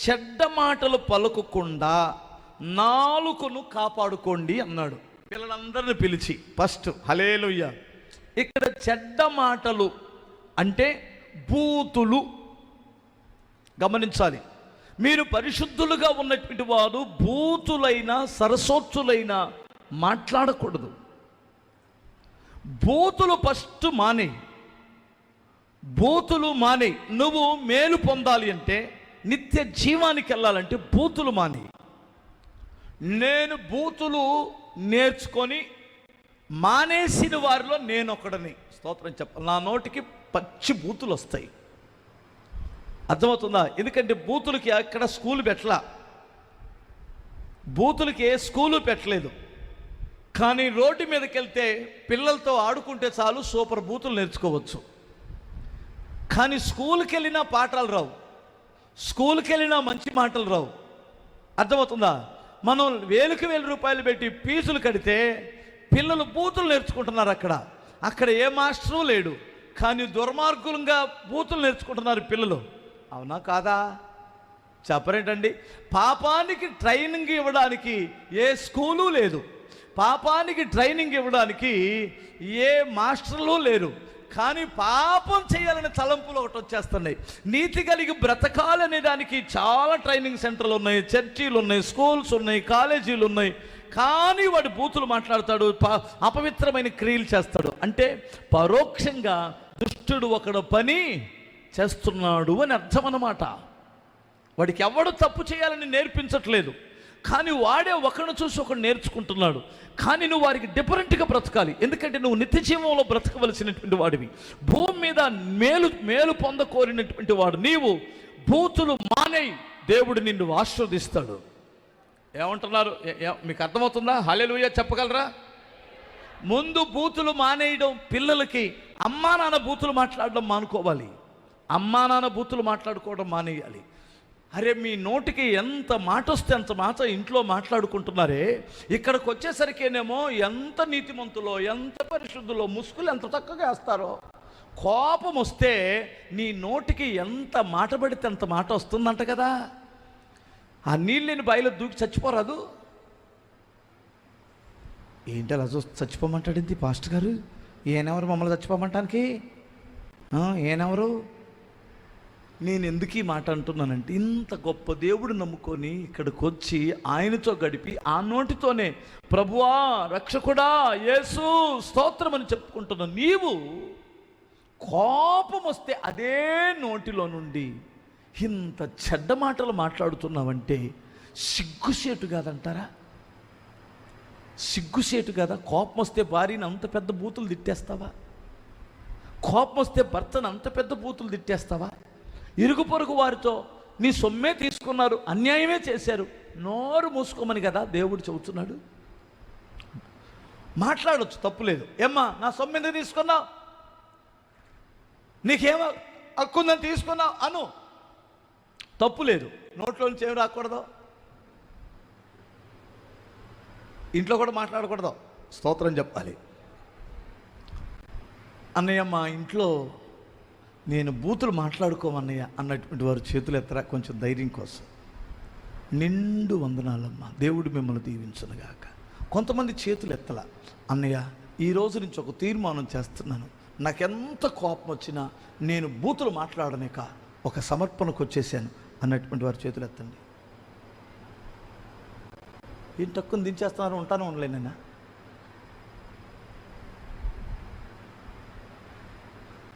చెడ్డ మాటలు పలుకకుండా నాలుకను కాపాడుకోండి అన్నాడు. పిల్లలందరిని పిలిచి ఫస్ట్ హలేలుయ్య ఇక్కడ చెడ్డ మాటలు అంటే బూతులు గమనించాలి. మీరు పరిశుద్ధులుగా ఉన్నటువంటి వారు బూతులైన సరసోత్తులైన మాట్లాడకూడదు. బూతులు ఫస్ట్ మానే. బూతులు మానే. నువ్వు మేలు పొందాలి అంటే నిత్య జీవానికి వెళ్ళాలంటే బూతులు మానే. నేను బూతులు నేర్చుకొని మానేసిన వారిలో నేను ఒకడని స్తోత్రం చెప్ప నా నోటికి పచ్చి బూతులు వస్తాయి. అర్థమవుతుందా? ఎందుకంటే బూతులకి అక్కడ స్కూల్ పెట్టలా. బూతులకి ఏ స్కూలు పెట్టలేదు. కానీ రోడ్డు మీదకి వెళ్తే పిల్లలతో ఆడుకుంటే చాలు సూపర్ బూతులు నేర్చుకోవచ్చు. కానీ స్కూల్కి వెళ్ళినా పాఠాలు రావు. స్కూల్కి వెళ్ళినా మంచి మాటలు రావు. అర్థమవుతుందా? మనం వేలకు వేల రూపాయలు పెట్టి ఫీజులు కడితే పిల్లలు బూతులు నేర్చుకుంటున్నారు అక్కడ. అక్కడ ఏ మాస్టరు లేడు. కానీ దుర్మార్గులంగా బూతులు నేర్చుకుంటున్నారు పిల్లలు. అవునా కాదా? చెప్పరేంటండి? పాపానికి ట్రైనింగ్ ఇవ్వడానికి ఏ స్కూలు లేదు. పాపానికి ట్రైనింగ్ ఇవ్వడానికి ఏ మాస్టర్లు లేరు. కానీ పాపం చేయాలనే తలంపులు ఒకటి వచ్చేస్తున్నాయి. నీతి కలిగి బ్రతకాలనే దానికి చాలా ట్రైనింగ్ సెంటర్లు ఉన్నాయి. చర్చీలు ఉన్నాయి స్కూల్స్ ఉన్నాయి కాలేజీలు ఉన్నాయి. కానీ వాడు బూతులు మాట్లాడతాడు ప- అపవిత్రమైన క్రియలు చేస్తాడు. అంటే పరోక్షంగా దుష్టుడు ఒకడు పని చేస్తున్నాడు అని అర్థం అన్నమాట వాడికి ఎవడు తప్పు చేయాలని నేర్పించట్లేదు. కానీ వాడే ఒకరిని చూసి ఒకడు నేర్చుకుంటున్నాడు. కానీ నువ్వు వారికి డిఫరెంట్గా బ్రతకాలి. ఎందుకంటే నువ్వు నిత్య జీవంలో బ్రతకవలసినటువంటి వాడివి. భూమి మీద మేలు మేలు పొందకోరినటువంటి వాడు నీవు. బూతులు మానేయి దేవుడు నిన్ను ఆశీర్వదిస్తాడు. ఏమంటున్నారు? మీకు అర్థమవుతుందా? హలెలుయ చెప్పగలరా? ముందు బూతులు మానేయడం పిల్లలకి అమ్మా నాన్న బూతులు మాట్లాడడం మానుకోవాలి. అమ్మా నాన్న బూతులు మాట్లాడుకోవడం మానేయాలి. అరే మీ నోటికి ఎంత మాట వస్తే అంత మాట ఇంట్లో మాట్లాడుకుంటున్నారే? ఇక్కడికి వచ్చేసరికేనేమో ఎంత నీతిమంతులో ఎంత పరిశుద్ధులో ముసుగులు ఎంత చక్కగా వేస్తారో. కోపం వస్తే నీ నోటికి ఎంత మాట పడితే అంత మాట వస్తుందంట కదా. ఆ నీళ్ళని బయలు దూకి చచ్చిపోరాదు. ఏంటి అలా చూసి చచ్చిపోమంటాడేంటి పాస్టర్ గారు? ఈయనెవరు మమ్మల్ని చచ్చిపోమంటానికి? ఆ, ఈయనెవరు? నేను ఎందుకు ఈ మాట అంటున్నానంటే ఇంత గొప్ప దేవుడు నమ్ముకొని ఇక్కడికి వచ్చి ఆయనతో గడిపి ఆ నోటితోనే ప్రభువా రక్షకుడా యేసు స్తోత్రం అని చెప్పుకుంటున్న నీవు కోపం వస్తే అదే నోటిలో నుండి ఇంత చెడ్డ మాటలు మాట్లాడుతున్నావంటే సిగ్గుసేటు కాదంటారా? సిగ్గుసేటు కదా? కోపం వస్తే భార్యని అంత పెద్ద బూతులు తిట్టేస్తావా? కోపం వస్తే భర్తను అంత పెద్ద బూతులు తిట్టేస్తావా? ఇరుగు పొరుగు వారితో నీ సొమ్మే తీసుకున్నారు అన్యాయమే చేశారు. నోరు మూసుకోమని కదా దేవుడు చెబుతున్నాడు. మాట్లాడచ్చు తప్పులేదు ఏమ్మా నా సొమ్ము ఎందుకు తీసుకున్నావు? నీకేమో హక్కుందని తీసుకున్నావు అను. తప్పు లేదు. నోట్లో నుంచి రాకూడదు. ఇంట్లో కూడా మాట్లాడకూడదు. స్తోత్రం చెప్పాలి. అన్నయ్య మా ఇంట్లో నేను బూతులు మాట్లాడుకోమన్నయ్య అన్నటువంటి వారు చేతులు ఎత్తరా? కొంచెం ధైర్యం కోసం. నిండు వందనాలమ్మ. దేవుడు మిమ్మల్ని దీవించునుగాక. కొంతమంది చేతులు ఎత్తల. అన్నయ్య ఈ రోజు నుంచి ఒక తీర్మానం చేస్తున్నాను. నాకెంత కోపం వచ్చినా నేను బూతులు మాట్లాడనిక ఒక సమర్పణకు వచ్చేసాను అన్నటువంటి వారి చేతులు ఎత్తండి. ఏం తక్కువ దించేస్తున్నారు ఉంటాను ఉండలేనైనా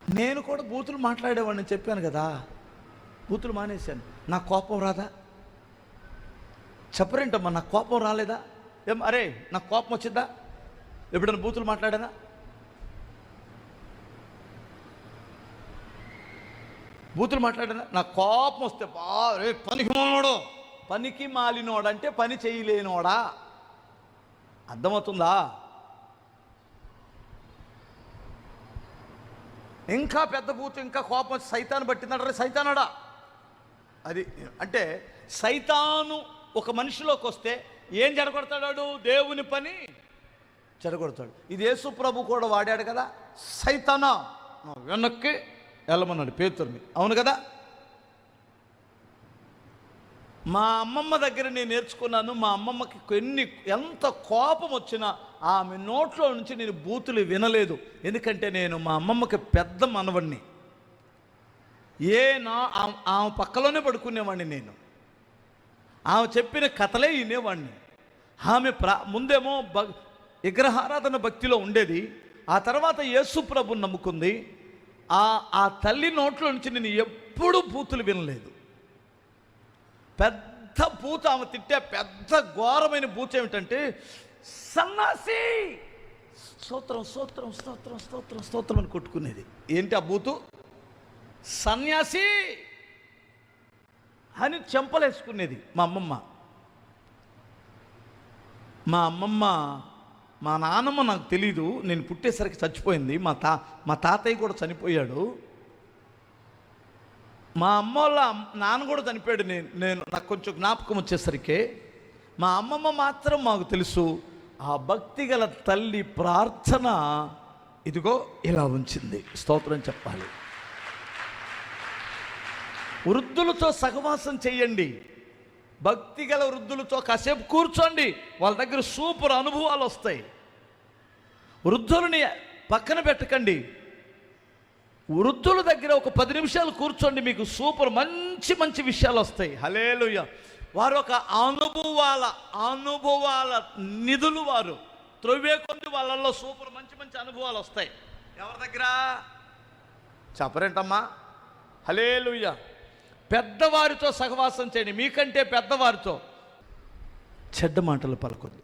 నేను కూడా బూతులు మాట్లాడేవాడిని చెప్పాను కదా. బూతులు మానేశాను. నా కోపం రాదా? చెప్పరేంటమ్మా నా కోపం రాలేదా? ఏం అరే నాకు కోపం వచ్చిందా? ఎప్పుడైనా బూతులు మాట్లాడానా? బూతులు మాట్లాడానా? నా కోపం వస్తే బా పనికి మాలినోడు పనికి మాలినోడంటే పని చేయలేనోడా? అర్థమవుతుందా? ఇంకా పెద్ద బూతు ఇంకా కోపం వచ్చి సైతాను పట్టిందంటారు? సైతానడా? అది అంటే సైతాను ఒక మనిషిలోకి వస్తే ఏం జరగొడతాడు దేవుని పని జరగొడతాడు ఇది యేసు ప్రభు కూడా వాడాడు కదా సైతానా? వెనక్కి వెళ్ళమన్నాడు పేతుర్ని. అవును కదా? మా అమ్మమ్మ దగ్గర నేను నేర్చుకున్నాను మా అమ్మమ్మకి కొన్ని ఎంత కోపం వచ్చినా ఆమె నోట్లో నుంచి నేను బూతులు వినలేదు. ఎందుకంటే నేను మా అమ్మమ్మకి పెద్ద మనవణ్ణి. ఏ నా ఆమె పక్కలోనే పడుకునేవాడిని నేను. ఆమె చెప్పిన కథలే వినేవాడిని ఆమె ప్రా ముందేమో భ విగ్రహారాధన భక్తిలో ఉండేది. ఆ తర్వాత యేసు ప్రభు నమ్ముకుంది. ఆ ఆ తల్లి నోట్లో నుంచి నేను ఎప్పుడూ బూతులు వినలేదు. పెద్ద బూత్ ఆమె తిట్టే పెద్ద ఘోరమైన బూత్ ఏమిటంటే సన్నాసి! స్తోత్రం స్తోత్రం స్తోత్రం స్తోత్రం స్తోత్రం అని కొట్టుకునేది. ఏంటి ఆ బూతు? సన్యాసి! అని చెంపలేసుకునేది మా అమ్మమ్మ. మా అమ్మమ్మ మా నాన్నమ్మ నాకు తెలీదు నేను పుట్టేసరికి చచ్చిపోయింది మా తా మా తాతయ్య కూడా చనిపోయాడు. మా అమ్మ వాళ్ళ నాన్న కూడా చనిపోయాడు. నేను నేను నాకు కొంచెం జ్ఞాపకం వచ్చేసరికి మా అమ్మమ్మ మాత్రం మాకు తెలుసు ఆ భక్తి గల తల్లి ప్రార్థన ఇదిగో ఇలా ఉంచింది. స్తోత్రం చెప్పాలి. వృద్ధులతో సహవాసం చేయండి భక్తి గల వృద్ధులతో కాసేపు కూర్చోండి. వాళ్ళ దగ్గర సూపర్ అనుభవాలు వస్తాయి. వృద్ధులని పక్కన పెట్టకండి. వృద్ధుల దగ్గర ఒక పది నిమిషాలు కూర్చోండి మీకు సూపర్ మంచి మంచి విషయాలు వస్తాయి. హలేలుయ వారు ఒక అనుభవాల అనుభవాల నిధులు వారు. త్రవ్వే కొన్ని వాళ్ళల్లో సూపర్ మంచి మంచి అనుభవాలు వస్తాయి. ఎవరి దగ్గర? చెప్పరేంటమ్మా. హలేలుయ పెద్దవారితో సహవాసం చేయండి మీకంటే పెద్దవారితో. చెడ్డ మాటలు పలకొద్దు.